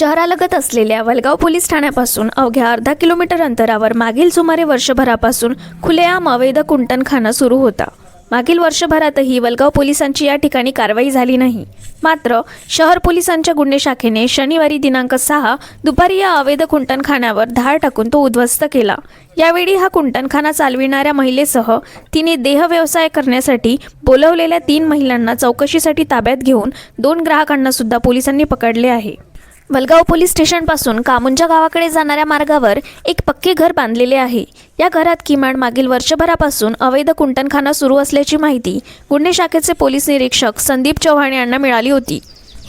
शहरालगत असलेल्या वलगाव पोलीस ठाण्यापासून अवघ्या अर्धा किलोमीटर अंतरावर मागील सुमारे वर्षभरापासून खुलेआम अवैध कुंटणखाना सुरू होता. मागील वर्षभरातही वलगाव पोलिसांची या ठिकाणी कारवाई झाली नाही. मात्र शहर पोलिसांच्या गुन्हे शाखेने शनिवारी दिनांक सहा दुपारी या अवैध कुंटणखान्यावर धाड टाकून तो उद्ध्वस्त केला. यावेळी हा कुंटणखाना चालविणाऱ्या महिलेसह तिने देह व्यवसाय करण्यासाठी बोलवलेल्या तीन महिलांना चौकशीसाठी ताब्यात घेऊन दोन ग्राहकांना सुद्धा पोलिसांनी पकडले आहे. वलगाव पोलीस स्टेशनपासून कामुंजा गावाकडे जाणाऱ्या मार्गावर एक पक्के घर बांधलेले आहे. या घरात किमान मागील वर्षभरापासून अवैध कुंटणखाना सुरू असल्याची माहिती गुन्हे शाखेचे पोलीस निरीक्षक संदीप चव्हाण यांना मिळाली होती.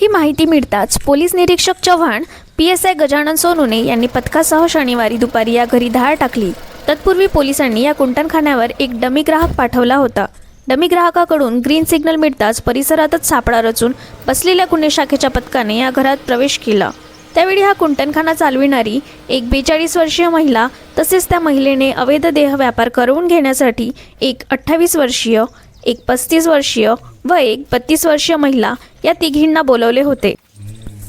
ही माहिती मिळताच पोलीस निरीक्षक Chavan P S I Gajanan Sonune यांनी पथकासह शनिवारी दुपारी या घरी धाड टाकली. तत्पूर्वी पोलिसांनी या कुंटणखान्यावर एक डमी ग्राहक पाठवला होता. डमी ग्राहकाकडून ग्रीन सिग्नल मिळताच परिसरातच सापळा रचून बसलेल्या गुन्हे शाखेच्या पथकाने या घरात प्रवेश केला. त्यावेळी हा कुंटणखाना चालविणारी एक बेचाळीस वर्षीय महिला तसेच त्या महिलेने अवैध देह व्यापार करवून घेण्यासाठी एक अठ्ठावीस वर्षीय एक पस्तीस वर्षीय व एक बत्तीस वर्षीय महिला या तिघींना बोलवले होते.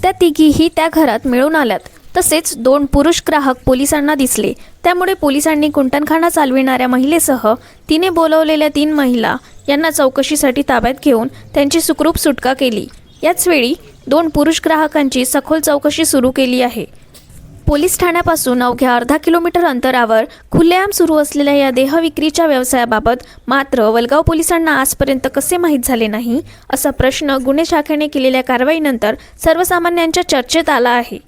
त्या तिघीही त्या घरात मिळून आल्यात. तसेच दोन पुरुष ग्राहक पोलिसांना दिसले. त्यामुळे पोलिसांनी कुंटणखाना चालविणाऱ्या महिलेसह तिने बोलवलेल्या तीन महिला यांना चौकशीसाठी ताब्यात घेऊन त्यांची सुखरूप सुटका केली. याच वेळी दोन पुरुष ग्राहकांची सखोल चौकशी सुरू केली आहे. पोलीस ठाण्यापासून अवघ्या अर्धा किलोमीटर अंतरावर खुल्लेआम सुरू असलेल्या या देहविक्रीच्या व्यवसायाबाबत मात्र वलगाव पोलिसांना आजपर्यंत कसे माहीत झाले नाही असा प्रश्न गुन्हे शाखेने केलेल्या कारवाईनंतर सर्वसामान्यांच्या चर्चेत आला आहे.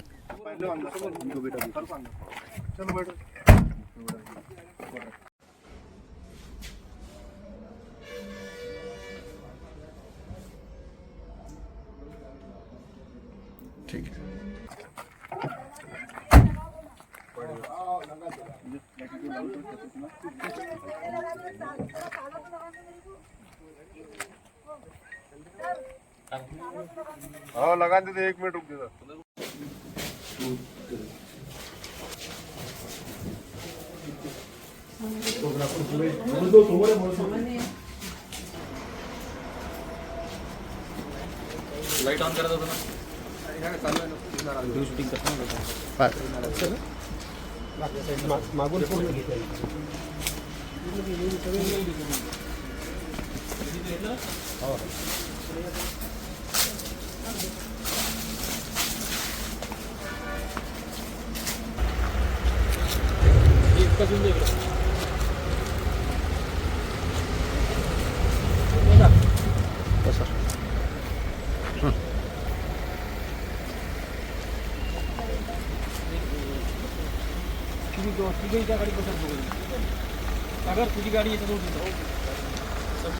ठीक आहे. हाँ लगा देते एक मिनट रुक देता लाईट ऑन करत होतो ना व्हिडिओ शूटिंग करताना मागून फ़ोन घेतला बघू अगर तुझी गाडी येते